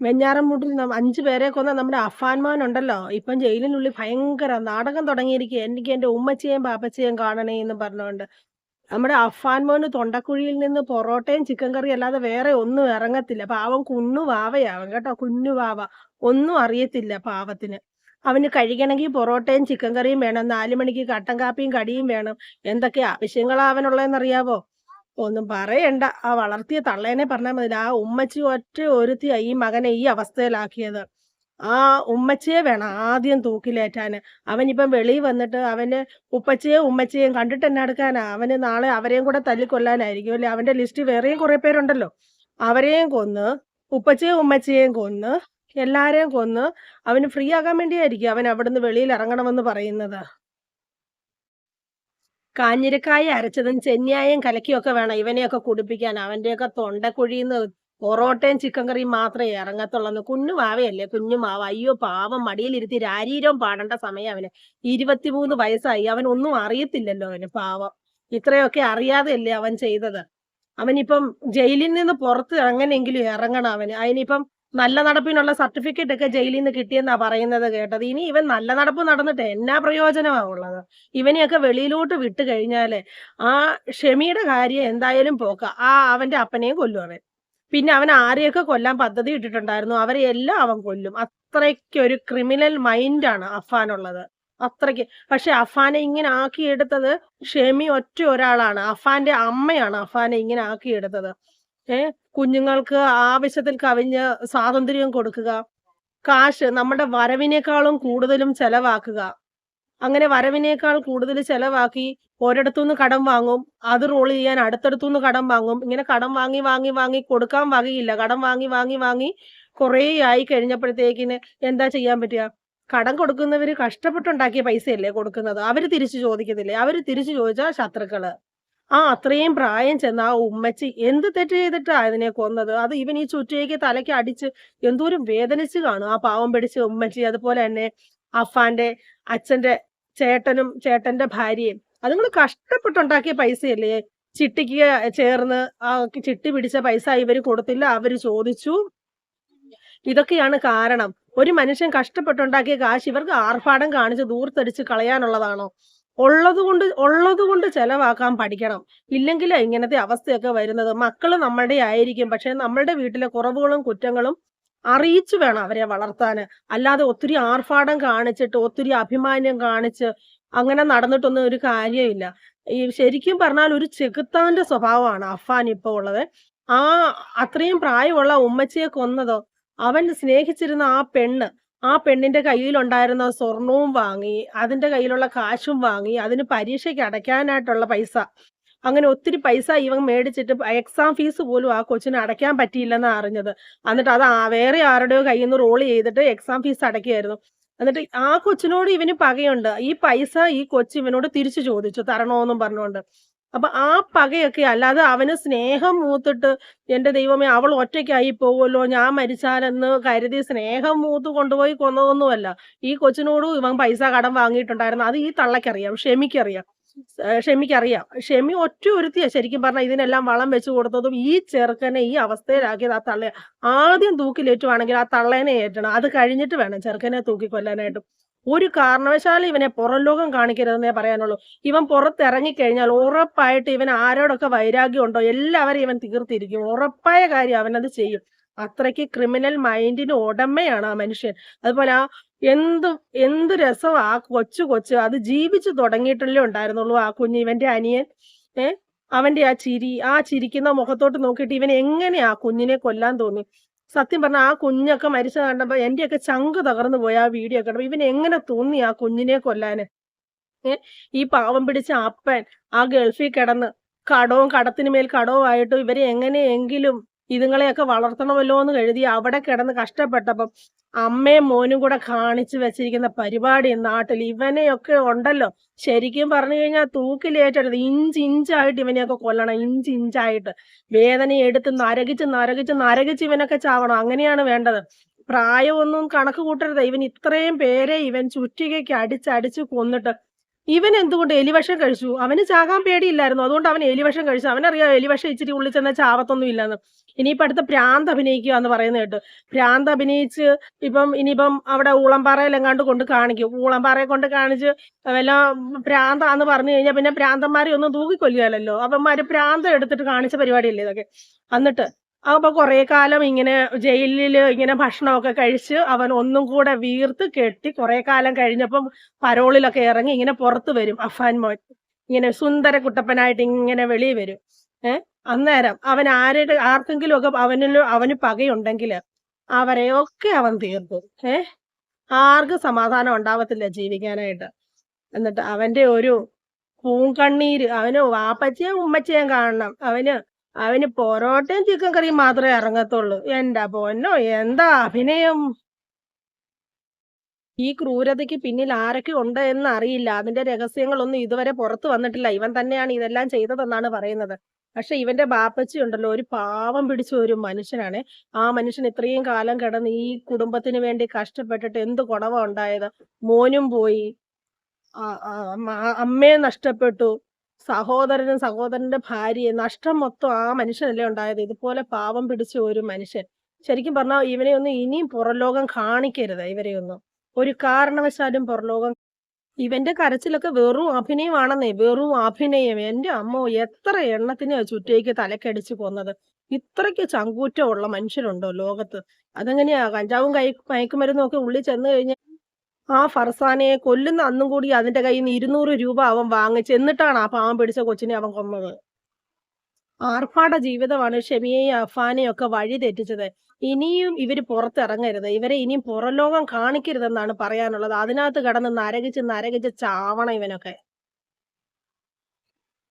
വെഞ്ഞാറമൂട്ടിൽ നം അഞ്ചു പേരെ കൊന്ന നമ്മുടെ അഫാൻമാനുണ്ടല്ലോ ഇപ്പം ജയിലിനുള്ളിൽ ഭയങ്കര നാടകം തുടങ്ങിയിരിക്കുക എനിക്ക് എന്റെ ഉമ്മച്ചയും പാപ്പച്ചയും കാണണേ എന്ന് പറഞ്ഞുകൊണ്ട്. നമ്മുടെ അഫാൻമോന് തൊണ്ടക്കുഴിയിൽ നിന്ന് പൊറോട്ടയും ചിക്കൻ കറിയും അല്ലാതെ വേറെ ഒന്നും ഇറങ്ങത്തില്ല. പാവം കുന്നു വാവയാവൻ കേട്ടോ. കുഞ്ഞു വാവ. ഒന്നും അറിയത്തില്ല പാവത്തിന്. അവന് കഴിക്കണമെങ്കിൽ പൊറോട്ടയും ചിക്കൻ കറിയും വേണം. നാലു മണിക്ക് കട്ടൻ കാപ്പിയും കടിയും വേണം. എന്തൊക്കെ ആവശ്യങ്ങളാ അവനുള്ളതെന്നറിയാവോ? ഒന്നും പറയണ്ട. ആ വളർത്തിയ തള്ളേനെ പറഞ്ഞാൽ മതി. ആ ഉമ്മച്ചി ഒറ്റ ഒരുത്തി ഈ മകനെ ഈ അവസ്ഥയിലാക്കിയത്. ആ ഉമ്മച്ചയെ വേണം ആദ്യം തൂക്കിലേറ്റാന്. അവനിപ്പം വെളിയിൽ വന്നിട്ട് അവന് ഉപ്പച്ചയും ഉമ്മച്ചയും കണ്ടിട്ട് എന്നെ എടുക്കാനാ? അവന് നാളെ അവരെയും കൂടെ തല്ലിക്കൊല്ലാനായിരിക്കും അല്ലെ? അവന്റെ ലിസ്റ്റ് വേറെയും കുറെ പേരുണ്ടല്ലോ. അവരെയും കൊന്ന് ഉപ്പച്ചയും ഉമ്മച്ചയും കൊന്ന് എല്ലാരെയും കൊന്ന് അവന് ഫ്രീ ആകാൻ വേണ്ടിയായിരിക്കും അവൻ അവിടുന്ന് വെളിയിൽ ഇറങ്ങണമെന്ന് പറയുന്നത്. കാഞ്ഞിരക്കായ അരച്ചതും ചെന്നിയായും കലക്കിയൊക്കെ വേണം ഇവനെയൊക്കെ കുടിപ്പിക്കാൻ. അവന്റെയൊക്കെ തൊണ്ടക്കുഴിന്ന് പൊറോട്ടയും ചിക്കൻ കറിയും മാത്രമേ ഇറങ്ങത്തുള്ളൂ കുഞ്ഞു മാവയല്ലേ? കുഞ്ഞു മാവ. അയ്യോ പാവം. മടിയിലിരുത്തി രാരീരം പാടേണ്ട സമയം അവന്. ഇരുപത്തിമൂന്ന് വയസ്സായി. അവൻ ഒന്നും അറിയത്തില്ലല്ലോ അവന് പാവം. ഇത്രയൊക്കെ അറിയാതെയല്ലേ അവൻ ചെയ്തത്? അവനിപ്പം ജയിലിൽ നിന്ന് പുറത്ത് എങ്ങനെയെങ്കിലും ഇറങ്ങണം അവന്. അതിനിപ്പം നല്ല നടപ്പിനുള്ള സർട്ടിഫിക്കറ്റ് ഒക്കെ ജയിലിൽ നിന്ന് കിട്ടിയെന്നാ പറയുന്നത് കേട്ടത്. ഇനി ഇവൻ നല്ല നടപ്പ് നടന്നിട്ട് എന്നാ പ്രയോജനമാ ഉള്ളത്? ഇവനെയൊക്കെ വെളിയിലോട്ട് വിട്ടു കഴിഞ്ഞാൽ ആ ഷെമിയുടെ കാര്യം എന്തായാലും പോക്ക. ആ അവന്റെ അപ്പനെയും കൊല്ലും അവൻ. പിന്നെ അവൻ ആരെയൊക്കെ കൊല്ലാൻ പദ്ധതി ഇട്ടിട്ടുണ്ടായിരുന്നു? അവരെ എല്ലാം അവൻ കൊല്ലും. അത്രയ്ക്കൊരു ക്രിമിനൽ മൈൻഡാണ് അഫാനുള്ളത് അത്രയ്ക്ക്. പക്ഷെ അഫാനെ ഇങ്ങനെ ആക്കിയെടുത്തത് ഷെമി ഒറ്റ ഒരാളാണ്. അഫാന്റെ അമ്മയാണ് അഫാനെ ഇങ്ങനെ ആക്കിയെടുത്തത്. ഏ കുഞ്ഞുങ്ങൾക്ക് ആവശ്യത്തിൽ കവിഞ്ഞ് സ്വാതന്ത്ര്യം കൊടുക്കുക. കാശ് നമ്മുടെ വരവിനേക്കാളും കൂടുതലും ചെലവാക്കുക. അങ്ങനെ വരവിനേക്കാൾ കൂടുതൽ ചെലവാക്കി ഒരിടത്തുനിന്ന് കടം വാങ്ങും അത് റോൾ ചെയ്യാൻ അടുത്തടുത്തുനിന്ന് കടം വാങ്ങും. ഇങ്ങനെ കടം വാങ്ങി വാങ്ങി വാങ്ങി കൊടുക്കാൻ വകയില്ല. കടം വാങ്ങി വാങ്ങി വാങ്ങി കുറേ ആയി കഴിഞ്ഞപ്പോഴത്തേക്കിന് എന്താ ചെയ്യാൻ പറ്റുക? കടം കൊടുക്കുന്നവര് കഷ്ടപ്പെട്ടുണ്ടാക്കിയ പൈസയല്ലേ കൊടുക്കുന്നത്? അവർ തിരിച്ചു ചോദിക്കത്തില്ലേ? അവർ തിരിച്ചു ചോദിച്ചാൽ ശത്രുക്കൾ. ആ അത്രയും പ്രായം ചെന്ന ആ ഉമ്മച്ചി എന്ത് തെറ്റ് ചെയ്തിട്ടാ അതിനെ കൊന്നത്? അത് ഇവൻ ഈ ചുറ്റിയേക്ക് തലയ്ക്ക് അടിച്ച് എന്തോരം വേദനിച്ച് കാണും. ആ പാവം പിടിച്ച ഉമ്മച്ചി അതുപോലെ തന്നെ അഫാന്റെ അച്ഛന്റെ ചേട്ടനും ചേട്ടന്റെ ഭാര്യയും. അതുങ്ങൾ കഷ്ടപ്പെട്ടുണ്ടാക്കിയ പൈസയല്ലേ? ചിട്ടിക്ക് ചേർന്ന് ആ ചിട്ടി പിടിച്ച പൈസ ഇവർ കൊടുത്തില്ല. അവർ ചോദിച്ചു. ഇതൊക്കെയാണ് കാരണം. ഒരു മനുഷ്യൻ കഷ്ടപ്പെട്ടുണ്ടാക്കിയ കാശ് ഇവർക്ക് ആർഭാടം കാണിച്ച് ദൂർത്തടിച്ച് കളയാനുള്ളതാണോ? ഉള്ളത് കൊണ്ട് ഉള്ളത് കൊണ്ട് ചെലവാക്കാൻ പഠിക്കണം. ഇല്ലെങ്കിൽ ഇങ്ങനത്തെ അവസ്ഥയൊക്കെ വരുന്നത്. മക്കൾ നമ്മളുടെ ആയിരിക്കും. പക്ഷെ നമ്മളുടെ വീട്ടിലെ കുറവുകളും കുറ്റങ്ങളും അറിയിച്ചു വേണം അവരെ വളർത്താൻ അല്ലാതെ ഒത്തിരി ആർഭാടം കാണിച്ചിട്ട് ഒത്തിരി അഭിമാനം കാണിച്ച് അങ്ങനെ നടന്നിട്ടൊന്നും ഒരു കാര്യമില്ല. ഈ ശരിക്കും പറഞ്ഞാൽ ഒരു ചെകുത്താന്റെ സ്വഭാവമാണ് അഫാൻ ഇപ്പൊ ഉള്ളത്. ആ അത്രയും പ്രായമുള്ള ഉമ്മച്ചിയെ കൊന്നതോ അവൻ സ്നേഹിച്ചിരുന്ന ആ പെണ്ണ് ആ പെണ്ണിന്റെ കയ്യിലുണ്ടായിരുന്ന സ്വർണവും വാങ്ങി അതിന്റെ കയ്യിലുള്ള കാശും വാങ്ങി അതിന് പരീക്ഷയ്ക്ക് അടയ്ക്കാനായിട്ടുള്ള പൈസ. അങ്ങനെ ഒത്തിരി പൈസ ഇവൻ മേടിച്ചിട്ട് എക്സാം ഫീസ് പോലും ആ കൊച്ചിന് അടയ്ക്കാൻ പറ്റിയില്ലെന്നാണ് അറിഞ്ഞത്. എന്നിട്ട് അത് വേറെ ആരുടെയോ കയ്യിൽ നിന്ന് റോൾ ചെയ്തിട്ട് എക്സാം ഫീസ് അടയ്ക്കുകയായിരുന്നു. എന്നിട്ട് ആ കൊച്ചിനോട് ഇവന് പകയുണ്ട്. ഈ പൈസ ഈ കൊച്ചു ഇവനോട് തിരിച്ചു ചോദിച്ചു തരണോന്നും പറഞ്ഞുകൊണ്ട്. അപ്പൊ ആ പകയൊക്കെ അല്ലാതെ അവന് സ്നേഹം മൂത്തിട്ട് എന്റെ ദൈവമേ അവൾ ഒറ്റയ്ക്കായി പോവുമല്ലോ ഞാൻ മരിച്ചാലെന്ന് കരുതി സ്നേഹം മൂത്ത് കൊണ്ടുപോയി കൊന്നതൊന്നുമല്ല. ഈ കൊച്ചിനോടും ഇവൻ പൈസ കടം വാങ്ങിയിട്ടുണ്ടായിരുന്നു. അത് ഈ തള്ളക്കറിയാം ഷെമിക്കറിയാം. ക്ഷമിക്കറിയാം ഷെമിക്കറിയാം. ഷെമി ഒറ്റ ഒരുത്തിയാ ശരിക്കും പറഞ്ഞാൽ ഇതിനെല്ലാം വളം വെച്ചു കൊടുത്തതും ഈ ചെറുക്കനെ ഈ അവസ്ഥയിലാക്കിയത് ആ തള്ളയെ. ആദ്യം തൂക്കിലേറ്റുവാണെങ്കിൽ ആ തള്ളേനെ ഏറ്റണം. അത് കഴിഞ്ഞിട്ട് വേണം ചെറുക്കനെ തൂക്കിക്കൊല്ലാനായിട്ട്. ഒരു കാരണവശാലും ഇവനെ പുറം ലോകം കാണിക്കരുതെന്നേ പറയാനുള്ളൂ. ഇവൻ പുറത്തിറങ്ങിക്കഴിഞ്ഞാൽ ഉറപ്പായിട്ട് ഇവൻ ആരോടൊക്കെ വൈരാഗ്യം ഉണ്ടോ എല്ലാവരും ഇവൻ തീർത്തിരിക്കും. ഉറപ്പായ കാര്യം അവനത് ചെയ്യും. അത്രയ്ക്ക് ക്രിമിനൽ മൈൻഡിന് ഉടമയാണ് ആ മനുഷ്യൻ. അതുപോലെ ആ എന്ത് എന്ത് രസം ആ കൊച്ചു കൊച്ചു അത് ജീവിച്ചു തുടങ്ങിയിട്ടല്ലേ ഉണ്ടായിരുന്നുള്ളൂ ആ കുഞ്ഞ് ഇവന്റെ അനിയൻ. ഏഹ് അവന്റെ ആ ചിരി ആ ചിരിക്കുന്ന മുഖത്തോട്ട് നോക്കിയിട്ട് ഇവൻ എങ്ങനെയാ ആ കുഞ്ഞിനെ കൊല്ലാൻ തോന്നി? സത്യം പറഞ്ഞാൽ ആ കുഞ്ഞൊക്കെ മരിച്ച കണ്ടപ്പോൾ എന്റെയൊക്കെ ചങ്ക് തകർന്നു പോയി ആ വീഡിയോ കണ്ടപ്പോൾ ഇവൻ എങ്ങനെ തോന്നി ആ കുഞ്ഞിനെ കൊല്ലാന്? ഈ പാവം പിടിച്ച അപ്പൻ ആ ഗൾഫിൽ കിടന്ന് കടവും കടത്തിന് മേൽ കടവും ആയിട്ട് ഇവരെ എങ്ങനെയെങ്കിലും ഇതുങ്ങളെയൊക്കെ വളർത്തണമല്ലോ എന്ന് കരുതി അവിടെ കിടന്ന് കഷ്ടപ്പെട്ടപ്പം അമ്മയും മോനും കൂടെ കാണിച്ചു വെച്ചിരിക്കുന്ന പരിപാടി നാട്ടിൽ ഇവനെയൊക്കെ ഉണ്ടല്ലോ. ശരിക്കും പറഞ്ഞു കഴിഞ്ഞാൽ തൂക്കിലേറ്റരുത് ഇഞ്ച് ഇഞ്ചായിട്ട് ഇവനെയൊക്കെ കൊല്ലണം ഇഞ്ച് ഇഞ്ചായിട്ട്. വേദന എടുത്ത് നരകിച്ച് നരകിച്ച് നരകിച്ച് ഇവനൊക്കെ ചാവണം. അങ്ങനെയാണ് വേണ്ടത്. പ്രായമൊന്നും കണക്ക് കൂട്ടരുത്. ഇവൻ ഇത്രയും പേരെ ഇവൻ ചുറ്റികയ്ക്ക് അടിച്ചടിച്ച് കൊന്നിട്ട് ഇവൻ എന്തുകൊണ്ട് എലിവഷം കഴിച്ചു? അവന് ചാകാൻ പേടിയില്ലായിരുന്നു. അതുകൊണ്ട് അവൻ എലിവഷം കഴിച്ചു. അവനറിയാം എലിവഷം ഇച്ചിരി ഉള്ളിൽ ചെന്ന ചാവത്തൊന്നും ഇല്ലെന്ന്. ഇനിയിപ്പോ അടുത്ത പ്രാന്ത് അഭിനയിക്കുക എന്ന് പറയുന്നത് കേട്ട്. പ്രാന്ത് അഭിനയിച്ച് ഇപ്പം ഇനിയിപ്പം അവിടെ ഊളംപാറയിലെങ്ങാണ്ട് കൊണ്ട് കാണിക്കും. ഊളംപാറയെ കൊണ്ട് കാണിച്ച് വല്ല പ്രാന്താന്ന് പറഞ്ഞു കഴിഞ്ഞാൽ പിന്നെ പ്രാന്തന്മാരെ ഒന്നും തൂക്കിക്കൊല്ലുകയല്ലോ അവന്മാര് പ്രാന്തം എടുത്തിട്ട് കാണിച്ച പരിപാടിയല്ലേ ഇതൊക്കെ? എന്നിട്ട് അപ്പൊ കുറെ കാലം ഇങ്ങനെ ജയിലിൽ ഇങ്ങനെ ഭക്ഷണമൊക്കെ കഴിച്ച് അവൻ ഒന്നും കൂടെ വീർത്ത് കെട്ടി കുറെ കാലം കഴിഞ്ഞപ്പം പരോളിലൊക്കെ ഇറങ്ങി ഇങ്ങനെ പുറത്ത് വരും. അഫാൻ മോൻ. ഇങ്ങനെ സുന്ദര കുട്ടപ്പനായിട്ട് ഇങ്ങനെ വെളിയിൽ വരും. ഏഹ് അന്നേരം അവൻ ആരുടെ ആർക്കെങ്കിലും ഒക്കെ അവനിൽ അവന് പകയുണ്ടെങ്കിൽ അവരെയൊക്കെ അവൻ തീർക്കും. ഏഹ് ആർക്കും സമാധാനം ഉണ്ടാവത്തില്ല ജീവിക്കാനായിട്ട്. എന്നിട്ട് അവന്റെ ഒരു പൂങ്കണ്ണീര് അവന് വാപ്പച്ചയും ഉമ്മച്ചയും കാണണം. അവന് അവന് പൊറോട്ടയും ചിക്കൻ കറിയും മാത്രമേ ഇറങ്ങത്തുള്ളൂ എന്താ പൊന്നോ? എന്താ അഭിനയം? ഈ ക്രൂരതയ്ക്ക് പിന്നിൽ ആരൊക്കെ ഉണ്ട് എന്ന് അറിയില്ല. അതിന്റെ രഹസ്യങ്ങളൊന്നും ഇതുവരെ പുറത്തു വന്നിട്ടില്ല. ഇവൻ തന്നെയാണ് ഇതെല്ലാം ചെയ്തതെന്നാണ് പറയുന്നത്. പക്ഷെ ഇവന്റെ ബാപ്പച്ചി ഉണ്ടല്ലോ ഒരു പാവം പിടിച്ച ഒരു മനുഷ്യനാണ്. ആ മനുഷ്യൻ ഇത്രയും കാലം കിടന്ന് ഈ കുടുംബത്തിന് വേണ്ടി കഷ്ടപ്പെട്ടിട്ട് എന്ത് കുണവ ഉണ്ടായത്? മോനും പോയി. അമ്മയെ നഷ്ടപ്പെട്ടു. സഹോദരനും സഹോദരന്റെ ഭാര്യയെ നഷ്ടം മൊത്തം ആ മനുഷ്യനല്ലേ ഉണ്ടായത്? ഇതുപോലെ പാവം പിടിച്ച ഒരു മനുഷ്യൻ. ശരിക്കും പറഞ്ഞാൽ ഇവനെ ഒന്നും ഇനിയും പുറലോകം കാണിക്കരുത് ഇവരെയൊന്നും ഒരു കാരണവശാലും പുറലോകം ഇവന്റെ കരച്ചിലൊക്കെ വെറും അഭിനയമാണെന്നേ വെറും അഭിനയം. എന്റെ അമ്മ എത്ര എണ്ണത്തിന് ചുറ്റേക്ക് തലക്കടിച്ചു കൊന്നത്? ഇത്രയ്ക്ക് ചങ്കൂറ്റമുള്ള മനുഷ്യരുണ്ടോ ലോകത്ത്? അതെങ്ങനെയാ? കഞ്ചാവും കൈ മയക്കുമരുന്നും ഒക്കെ ഉള്ളിൽ ചെന്ന് കഴിഞ്ഞാൽ ആ ഫർസാനയെ കൊല്ലുന്ന അന്നും കൂടി അതിന്റെ കയ്യിൽ നിന്ന് ഇരുന്നൂറ് രൂപ അവൻ വാങ്ങിച്ച് എന്നിട്ടാണ് ആ പാവം പിടിച്ച കൊച്ചിനെ അവൻ കൊന്നത്. ആർഭാട ജീവിതമാണ് ഷെമിയെയും അഫാനെയും ഒക്കെ വഴി തെറ്റിച്ചത്. ഇനിയും ഇവർ പുറത്തിറങ്ങരുത്. ഇവരെ ഇനിയും പുറലോകം കാണിക്കരുതെന്നാണ് പറയാനുള്ളത്. അതിനകത്ത് കിടന്ന് നരകിച്ച് നരകിച്ച് ചാവണം ഇവനൊക്കെ.